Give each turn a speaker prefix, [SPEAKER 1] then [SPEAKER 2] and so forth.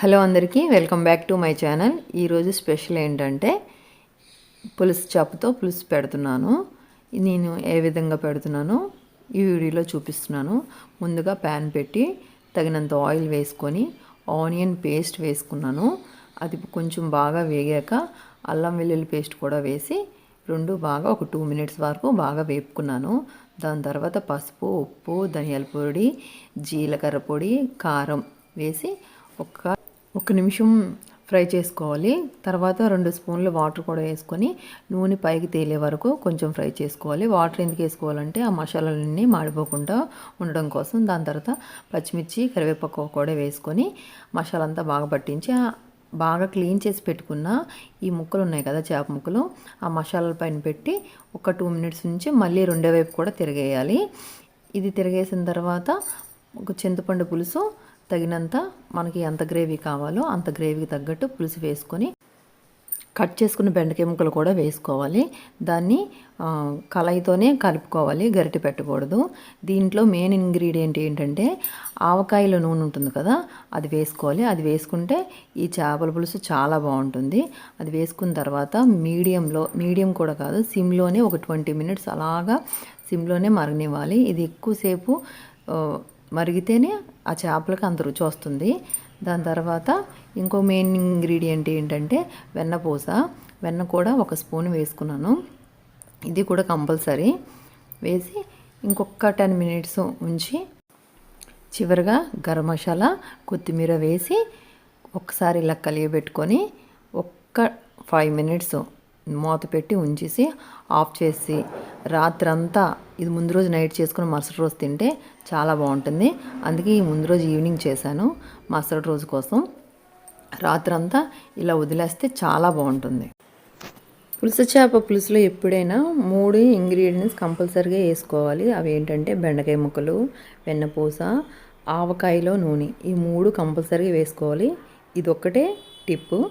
[SPEAKER 1] Hello అందరికీ welcome back to my channel. ఈరోజు special ఏంటంటే పులుసు చాపుతో పులుసు పెడుతున్నాను. నేను ఏ విధంగా పెడుతున్నానో ఈ వీడియోలో చూపిస్తున్నాను. ముందుగా ప్యాన్ పెట్టి తగినంత ఆయిల్ వేసుకొని ఆనియన్ పేస్ట్ వేసుకున్నాను. అది కొంచెం బాగా వేగాక అల్లం వెల్లుల్లి పేస్ట్ కూడా వేసి రెండు బాగా ఒక టూ మినిట్స్ వరకు బాగా వేపుకున్నాను. దాని తర్వాత పసుపు ఉప్పు ధనియాల పొడి జీలకర్ర పొడి కారం వేసి ఒక ఒక నిమిషం ఫ్రై చేసుకోవాలి. తర్వాత రెండు స్పూన్లు వాటర్ కూడా వేసుకొని నూనె పైకి తేలే వరకు కొంచెం ఫ్రై చేసుకోవాలి. వాటర్ ఎందుకు వేసుకోవాలంటే ఆ మసాలాలన్నీ మాడిపోకుండా ఉండడం కోసం. దాని తర్వాత పచ్చిమిర్చి కరివేపాకు కూడా వేసుకొని మసాలా అంతా బాగా పట్టించి బాగా క్లీన్ చేసి పెట్టుకున్న ఈ ముక్కలు ఉన్నాయి కదా చేప ముక్కలు ఆ మసాలాల పైన పెట్టి ఒక టూ మినిట్స్ నుంచి మళ్ళీ రెండో వైపు కూడా తిరగేయాలి. ఇది తిరగేసిన తర్వాత ఒక చింతపండు పులుసు తగినంత మనకి ఎంత గ్రేవీ కావాలో అంత గ్రేవీకి తగ్గట్టు పులుసు వేసుకొని కట్ చేసుకున్న బెండకాయ ముక్కలు కూడా వేసుకోవాలి. దాన్ని కలయితోనే కలుపుకోవాలి గరిటె పెట్టకూడదు. దీంట్లో మెయిన్ ఇంగ్రీడియంట్ ఏంటంటే ఆవకాయల నూనె ఉంటుంది కదా అది వేసుకోవాలి. అది వేసుకుంటే ఈ చేపల పులుసు చాలా బాగుంటుంది. అది వేసుకున్న తర్వాత మీడియంలో మీడియం కూడా కాదు సిమ్లోనే ఒక ట్వంటీ మినిట్స్ అలాగా సిమ్లోనే మరగనివ్వాలి. ఇది ఎక్కువసేపు మరిగితేనే ఆ చేపలకి అంత రుచి వస్తుంది. దాని తర్వాత ఇంకో మెయిన్ ఇంగ్రీడియంట్ ఏంటంటే వెన్నపూస వెన్న కూడా ఒక స్పూన్ వేసుకున్నాను. ఇది కూడా కంపల్సరీ. వేసి ఇంకొక టెన్ మినిట్స్ ఉంచి చివరిగా గరం మసాలా కొత్తిమీర వేసి ఒక్కసారి ఇలా కలియబెట్టుకొని ఒక్క ఫైవ్ మినిట్స్ మూత పెట్టి ఉంచేసి ఆఫ్ చేసి రాత్రంతా ఇది ముందు రోజు నైట్ చేసుకుని మరుసటి రోజు తింటే చాలా బాగుంటుంది. అందుకే ఈ ముందు రోజు ఈవినింగ్ చేశాను మరుసటి రోజు కోసం. రాత్రంతా ఇలా వదిలేస్తే చాలా బాగుంటుంది. పులుసు చేప పులుసులో ఎప్పుడైనా మూడు ఇంగ్రీడియంట్స్ కంపల్సరీగా వేసుకోవాలి. అవి ఏంటంటే బెండకాయ ముక్కలు వెన్నపూస ఆవకాయలో నూనె. ఈ మూడు కంపల్సరీగా వేసుకోవాలి. ఇది ఒక్కటే టిప్పు.